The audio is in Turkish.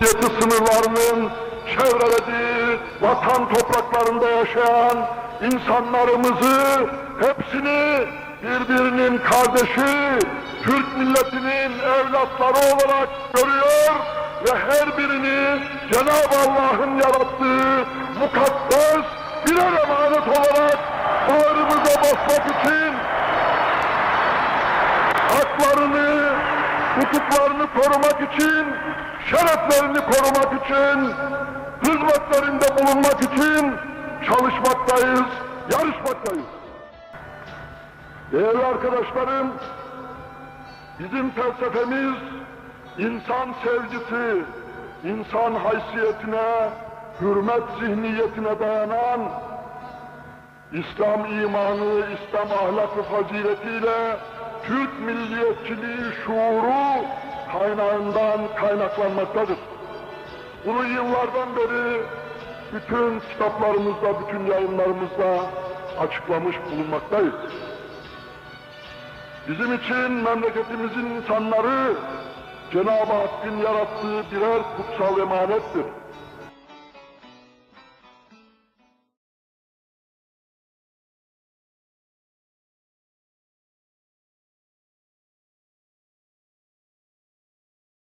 Cumhuriyeti sınırlarının çevrelediği vatan topraklarında yaşayan insanlarımızı hepsini birbirinin kardeşi, Türk milletinin evlatları olarak görüyor ve her birini Cenab-ı Allah'ın yarattığı mukaddes birer emanet olarak bağrımıza basmak için haklarını, hukuklarını korumak için, şereflerini korumak için, hizmetlerinde bulunmak için çalışmaktayız, yarışmaktayız. Değerli arkadaşlarım, bizim felsefemiz insan sevgisi, insan haysiyetine, hürmet zihniyetine dayanan İslam imanı, İslam ahlakı faziletiyle Türk milliyetçiliği şuuru kaynağından kaynaklanmaktadır. Bunu yıllardan beri bütün kitaplarımızda, bütün yayınlarımızda açıklamış bulunmaktayız. Bizim için memleketimizin insanları Cenab-ı Hakk'ın yarattığı birer kutsal emanettir.